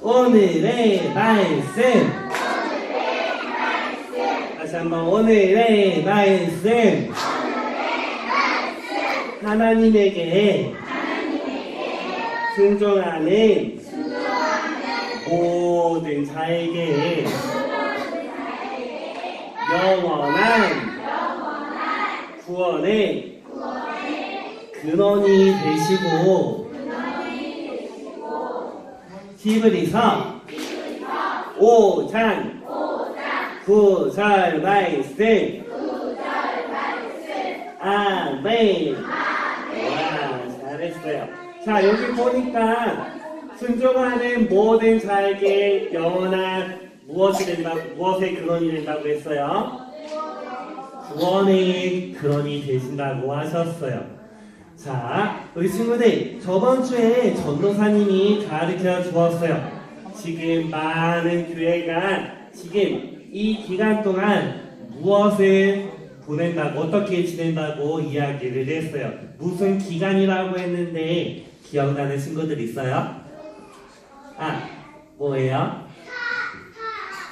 오늘의 말씀. 다시 한번 오늘의 말씀. 하나님에게 순종하는 모든 자에게 영원한 구원의 근원이 되시고 5장 9절 말씀 아멘 와 잘했어요. 자 여기 보니까 순종하는 모든 자에게 영원한 무엇이 된다 무엇의 근원이 된다고 했어요? 구원의 근원이 되신다고 하셨어요 자, 우리 친구들 저번 주에 전도사님이 가르쳐 주었어요. 지금 많은 교회가 지금 이 기간 동안 무엇을 보낸다고 어떻게 지낸다고 이야기를 했어요. 무슨 기간이라고 했는데 기억나는 친구들 있어요? 아, 뭐예요?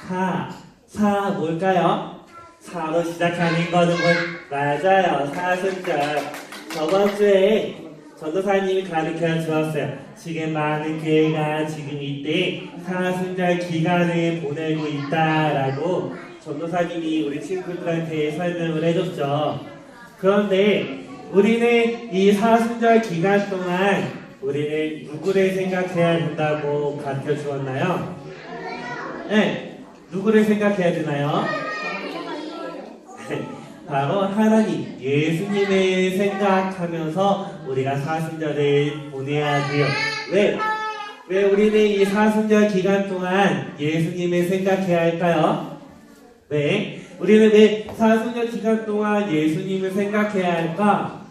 사, 사 뭘까요? 사로 시작하는 거는 뭐 맞아요. 사순절. 저번 주에 전도사님이 가르쳐 주었어요. 지금 많은 교회가 지금 이때 사순절 기간을 보내고 있다라고 전도사님이 우리 친구들한테 설명을 해줬죠. 그런데 우리는 이 사순절 기간 동안 우리는 누구를 생각해야 된다고 가르쳐 주었나요? 네, 누구를 생각해야 되나요? 바로 하나님, 예수님을 생각하면서 우리가 사순절을 보내야 돼요. 왜? 왜 우리는 이 사순절 기간 동안 예수님을 생각해야 할까요? 네. 우리는 왜 사순절 기간 동안 예수님을 생각해야 할까?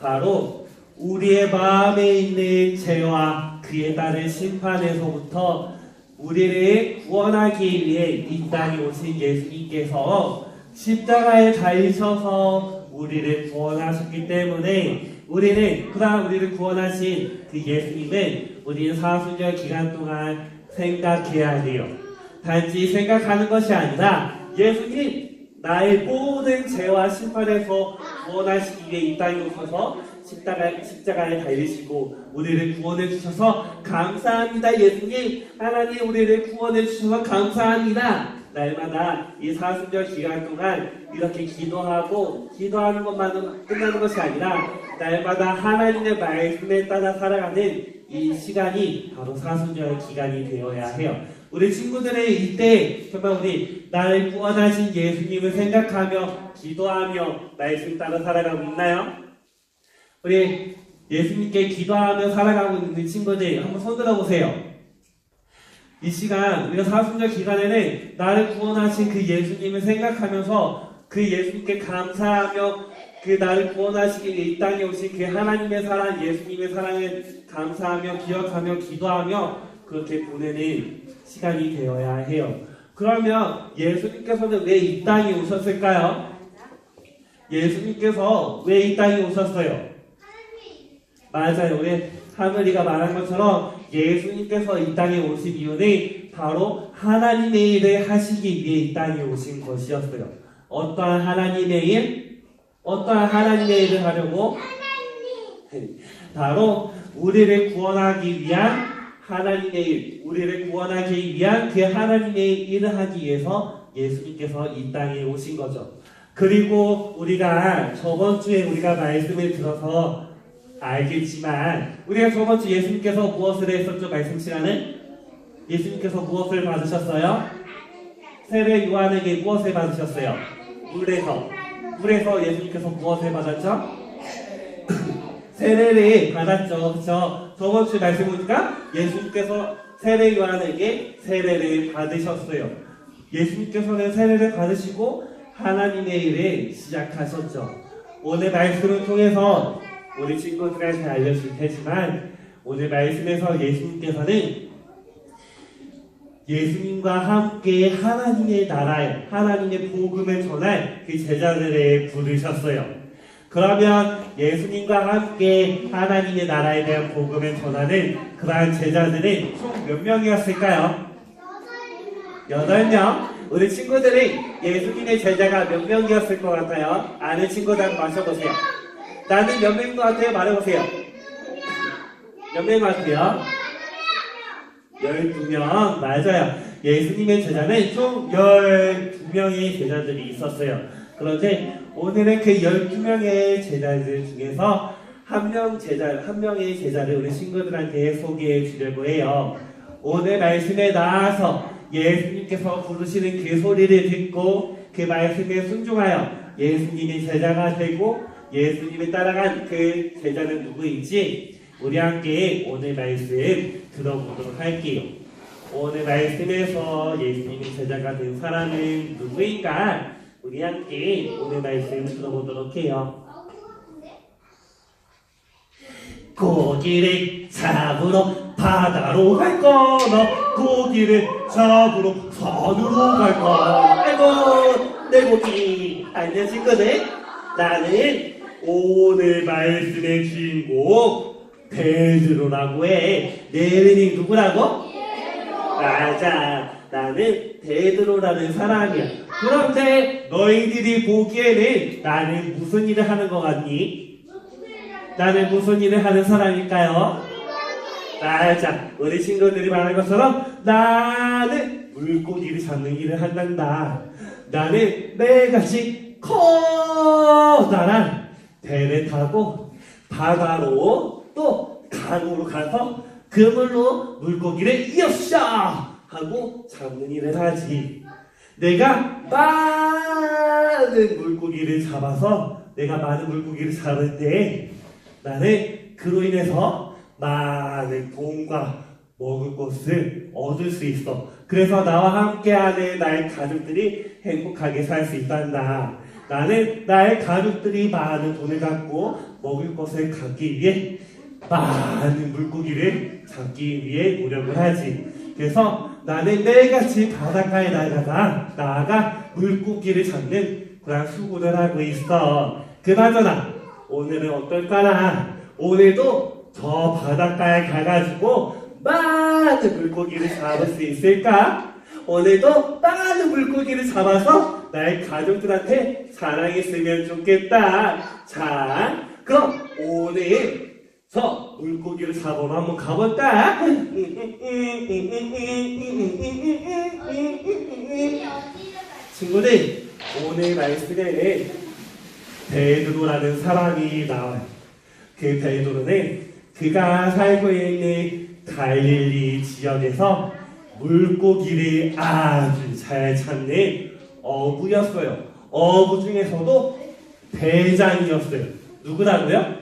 바로 우리의 마음에 있는 죄와 그에 따른 심판에서부터 우리를 구원하기 위해 이 땅에 오신 예수님께서 십자가에 달리셔서 우리를 구원하셨기 때문에 우리는 그다음 우리를 구원하신 그 예수님을 우리는 사순절 기간 동안 생각해야 돼요. 단지 생각하는 것이 아니라 예수님 나의 모든 죄와 심판에서 구원하시기 위해 이 땅에 오셔서 십자가, 십자가에 달리시고 우리를 구원해 주셔서 감사합니다 예수님 하나님 우리를 구원해 주셔서 감사합니다 날마다 이 사순절 기간 동안 이렇게 기도하고 기도하는 것만은 끝나는 것이 아니라 날마다 하나님의 말씀에 따라 살아가는 이 시간이 바로 사순절 기간이 되어야 해요. 우리 친구들의 이때 정말 우리 나를 구원하신 예수님을 생각하며 기도하며 말씀 따라 살아가고 있나요? 우리 예수님께 기도하며 살아가고 있는 친구들 한번 손 들어 보세요. 이 시간 우리가 사순절 기간에는 나를 구원하신 그 예수님을 생각하면서 그 예수님께 감사하며 그 나를 구원하시기 위해 이 땅에 오신 그 하나님의 사랑, 예수님의 사랑을 감사하며 기억하며 기도하며 그렇게 보내는 시간이 되어야 해요. 그러면 예수님께서는 왜 이 땅에 오셨을까요? 예수님께서 왜 이 땅에 오셨어요? 맞아요. 우리 하늘이가 말한 것처럼 예수님께서 이 땅에 오신 이유는 바로 하나님의 일을 하시기 위해 이 땅에 오신 것이었어요. 어떠한 하나님의 일? 어떠한 하나님의 일을 하려고? 바로 우리를 구원하기 위한 하나님의 일, 우리를 구원하기 위한 그 하나님의 일을 하기 위해서 예수님께서 이 땅에 오신 거죠. 그리고 우리가 저번 주에 우리가 말씀을 들어서 알겠지만 우리가 저번 주 예수님께서 무엇을 했었죠? 말씀 시간에 예수님께서 무엇을 받으셨어요? 세례 요한에게 무엇을 받으셨어요? 물에서 물에서 예수님께서 무엇을 받았죠? 세례를 받았죠. 그렇죠? 저번 주 말씀 보니까 예수님께서 세례 요한에게 세례를 받으셨어요. 예수님께서는 세례를 받으시고 하나님의 일을 시작하셨죠. 오늘 말씀을 통해서 우리 친구들한테 알려줄 테지만 오늘 말씀에서 예수님께서는 예수님과 함께 하나님의 나라에 하나님의 복음을 전할 그 제자들을 부르셨어요. 그러면 예수님과 함께 하나님의 나라에 대한 복음을 전하는 그러한 제자들은 총 몇 명이었을까요? 여덟 명. 우리 친구들이 예수님의 제자가 몇 명이었을 것 같아요? 아는 친구들 한번 마셔보세요. 나는 몇 명인 것 같아요? 말해보세요. 몇명 같아요? 12명. 맞아요. 예수님의 제자는 총 12명의 제자들이 있었어요. 그런데 오늘은 그 12명의 제자들 중에서 한 명 제자, 한 명의 제자를 우리 친구들한테 소개해 주려고 해요. 오늘 말씀에 나와서 예수님께서 부르시는 그 소리를 듣고 그 말씀에 순종하여 예수님의 제자가 되고 예수님을 따라간 그 제자는 누구인지 우리 함께 오늘 말씀 들어보도록 할게요. 오늘 말씀에서 예수님의 제자가 된 사람은 누구인가? 우리 함께 오늘 말씀 들어보도록 해요. 고기를 잡으러 바다로 갈 거나 고기를 잡으러 산으로 갈 거나 아이고 내 고기 안녕 친구들 나는 오늘 말씀의 주인공 베드로라고 해 내 이름이 누구라고? 맞아 나는 베드로라는 사람이야 그런데 너희들이 보기에는 나는 무슨 일을 하는 것 같니? 나는 무슨 일을 하는 사람일까요? 맞아. 우리 친구들이 말한 것처럼 나는 물고기를 잡는 일을 한단다. 나는 매일같이 커다란 배를 타고 바다로 또 강으로 가서 그물로 물고기를 이어샤 하고 잡는 일을 하지. 내가 많은 물고기를 잡아서 내가 많은 물고기를 잡을 때 나는 그로 인해서 많은 돈과 먹을 것을 얻을 수 있어. 그래서 나와 함께하는 나의 가족들이 행복하게 살 수 있단다. 나는 나의 가족들이 많은 돈을 갖고 먹을 것을 갖기 위해 많은 물고기를 잡기 위해 노력을 하지. 그래서 나는 매일같이 바닷가에 나가다 나아가 물고기를 잡는 그런 수고를 하고 있어. 그나저나 오늘은 어떨까나? 오늘도 저 바닷가에 가가지고 많은 물고기를 잡을 수 있을까? 오늘도 많은 물고기를 잡아서 나의 가족들한테 자랑했으면 좋겠다. 자, 그럼 오늘 저 물고기를 잡으러 한번 가볼까? 친구들, 오늘 말씀에는 베드로라는 사람이 나와요. 그 베드로는 그가 살고 있는 갈릴리 지역에서 물고기를 아주 잘 찾는 어부였어요. 어부 중에서도 대장이었어요. 누구라고요?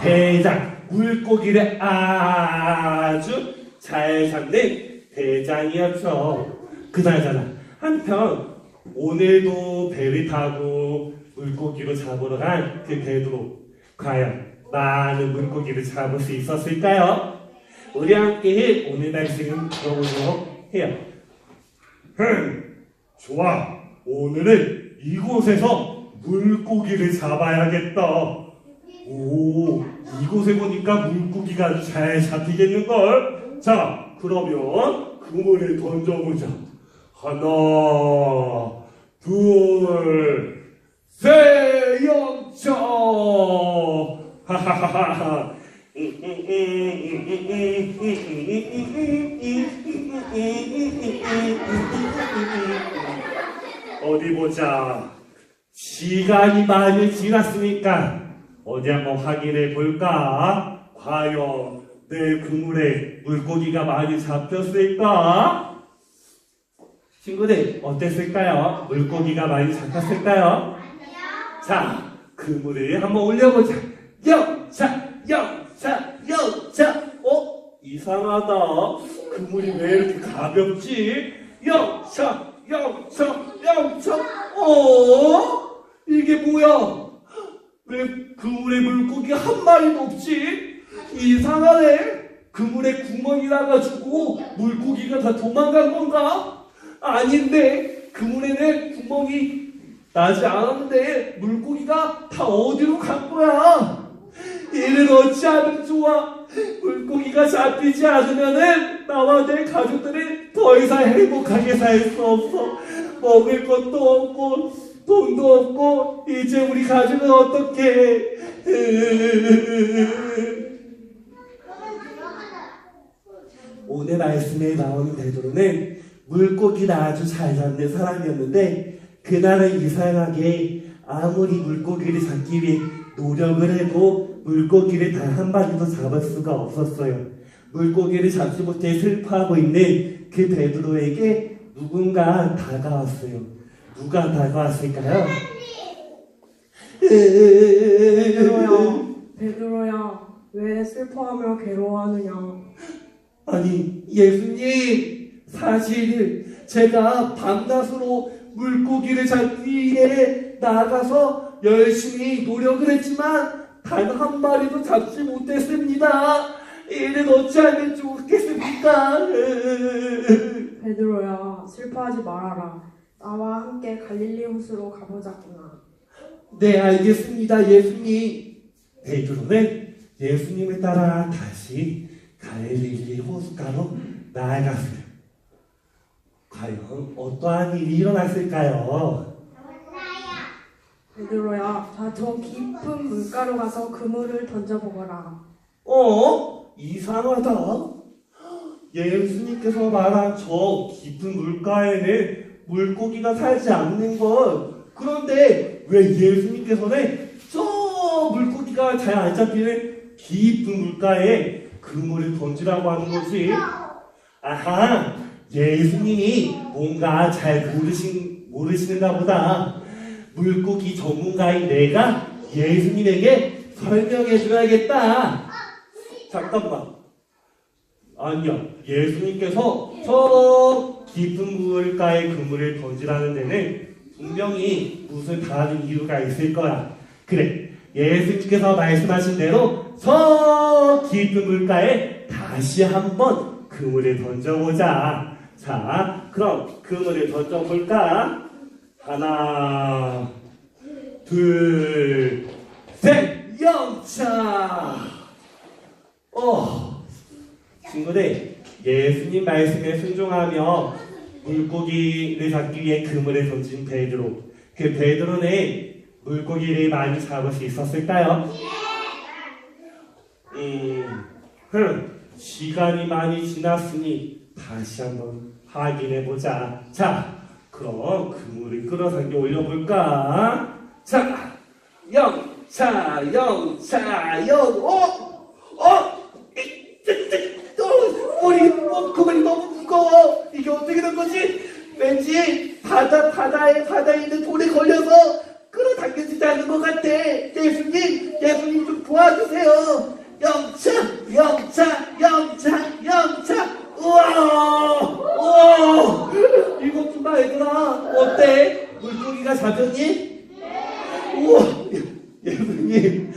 대장. 물고기를 아주 잘 잡는 대장이었죠. 그나저나 한편 오늘도 배를 타고 물고기를 잡으러 간 그 베드로 과연 많은 물고기를 잡을 수 있었을까요? 우리 함께 오늘 말씀 들어보도록 해요. 흠, 좋아. 오늘은 이곳에서 물고기를 잡아야겠다. 오, 이곳에 보니까 물고기가 아주 잘 잡히겠는걸? 자, 그러면 그물을 던져보자. 하나, 둘, 셋, 영쳐! 하하하하. 보자. 시간이 많이 지났으니까 어디 한번 확인해 볼까? 과연 내 그물에 물고기가 많이 잡혔을까? 친구들 어땠을까요? 물고기가 많이 잡혔을까요? 자, 그물을 한번 올려보자. 영차, 영차, 영차. 어? 이상하다. 그물이 왜 이렇게 가볍지? 영차, 영차, 영차. 어? 이게 뭐야? 왜 그물에 물고기가 한 마리도 없지? 이상하네. 그물에 구멍이 나가지고 물고기가 다 도망간 건가? 아닌데 그물에는 구멍이 나지 않았는데 물고기가 다 어디로 간 거야? 이를 어찌하면 좋아? 물고기가 잡히지 않으면은 나와 내 가족들이 더 이상 행복하게 살 수 없어. 먹을 것도 없고 돈도 없고 이제 우리 가족은 어떻게? 오늘 말씀에 나오는 베드로는 물고기를 아주 잘 잡는 사람이었는데 그날은 이상하게 아무리 물고기를 잡기 위해 노력을 해도 물고기를 단 한 마리도 잡을 수가 없었어요. 물고기를 잡지 못해 슬퍼하고 있는 그 베드로에게 누군가 다가왔어요. 누가 다가왔을까요? 베드로야, 베드로야, 왜 슬퍼하며 괴로워하느냐? 아니 예수님 사실 제가 밤낮으로 물고기를 잡기 위해 나가서 열심히 노력을 했지만 단 한 마리도 잡지 못했습니다. 이는 어찌하면 좋겠습니까? 베드로야, 슬퍼하지 말아라. 나와 함께 갈릴리 호수로 가보자꾸나. 네 알겠습니다 예수님. 베드로는 예수님을 따라 다시 갈릴리 호숫가로 나아갔어요. 과연 어떠한 일이 일어났을까요? 베드로야, 자, 저 깊은 물가로 가서 그물을 던져보거라. 어? 이상하다. 예수님께서 말한 저 깊은 물가에는 물고기가 살지 않는 것. 그런데 왜 예수님께서는 저 물고기가 잘 안 잡히는 깊은 물가에 그물을 던지라고 하는 거지? 아하, 예수님이 뭔가 잘 모르신, 모르시는가 보다. 물고기 전문가인 내가 예수님에게 설명해 줘야겠다. 잠깐만. 아니야. 예수님께서 저 깊은 물가에 그물을 던지라는 데는 분명히 무슨 다른 이유가 있을 거야. 그래. 예수님께서 말씀하신 대로 저 깊은 물가에 다시 한번 그물을 던져보자. 자, 그럼 그물을 던져볼까? 하나, 둘, 셋, 영차! 어, 친구들, 예수님 말씀에 순종하며 물고기를 잡기 위해 그물을 던진 베드로. 그 베드로는 물고기를 많이 잡을 수 있었을까요? 음, 흠, 시간이 많이 지났으니 다시 한번 확인해 보자. 자, 그럼 그물을 끌어당겨 올려볼까? 자, 영, 자, 영, 자, 영, 어, 어, 뜨, 어, 그물이 너무 무거워. 이게 어떻게 된 거지? 왠지 바다 바다에 바다에 있는 돌에 걸려서 끌어당겨지지 않는 것 같아. 예수님, 예수님 좀 도와주세요. 영차, 영차, 영차. 우와, 우와. 이것 좀 봐, 얘들아. 어때? 물고기가 잡혔니? 우와, 예- 예수님,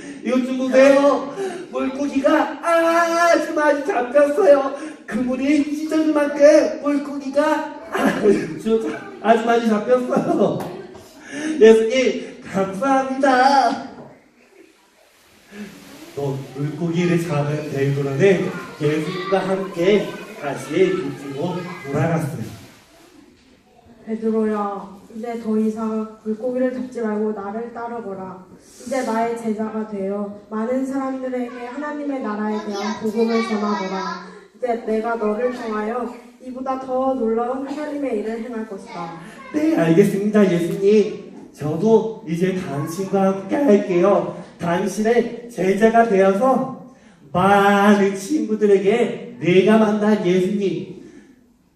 좀 보세요. 물고기가 아주 많이 잡혔어요. 그물이 찢어질 만큼 물고기가 아주, 아주 많이 잡혔어요. 예수님, 감사합니다. 또 물고기를 잡은 베드로는 예수님과 함께 다시 육지로 돌아갔어요. 베드로야, 이제 더 이상 물고기를 잡지 말고 나를 따르거라. 이제 나의 제자가 되어 많은 사람들에게 하나님의 나라에 대한 복음을 전하거라. 이제 내가 너를 통하여 이보다 더 놀라운 하나님의 일을 행할 것이다. 네, 알겠습니다, 예수님. 저도 이제 당신과 함께 할게요. 당신의 제자가 되어서 많은 친구들에게 내가 만난 예수님,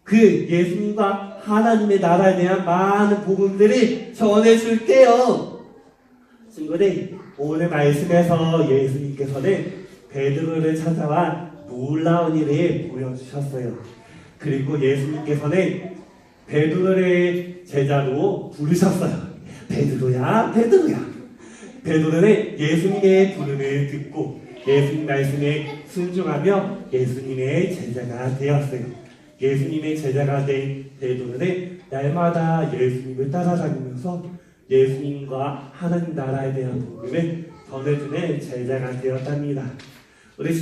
그 예수님과 하나님의 나라에 대한 많은 복음들을 전해줄게요. 친구들, 오늘 말씀에서 예수님께서는 베드로를 찾아와 놀라운 일을 보여주셨어요. 그리고 예수님께서는 베드로를 제자로 부르셨어요. 베드로야, 베드로야. 베드로는 예수님의 부름을 듣고 예수님 말씀에 순종하며 예수님의 제자가 되었어요. 예수님의 제자가 된 베드로는 날마다 예수님을 따라다니면서 예수님과 하나님 나라에 대한 복음을 전해주는 제자가 되었답니다. 우리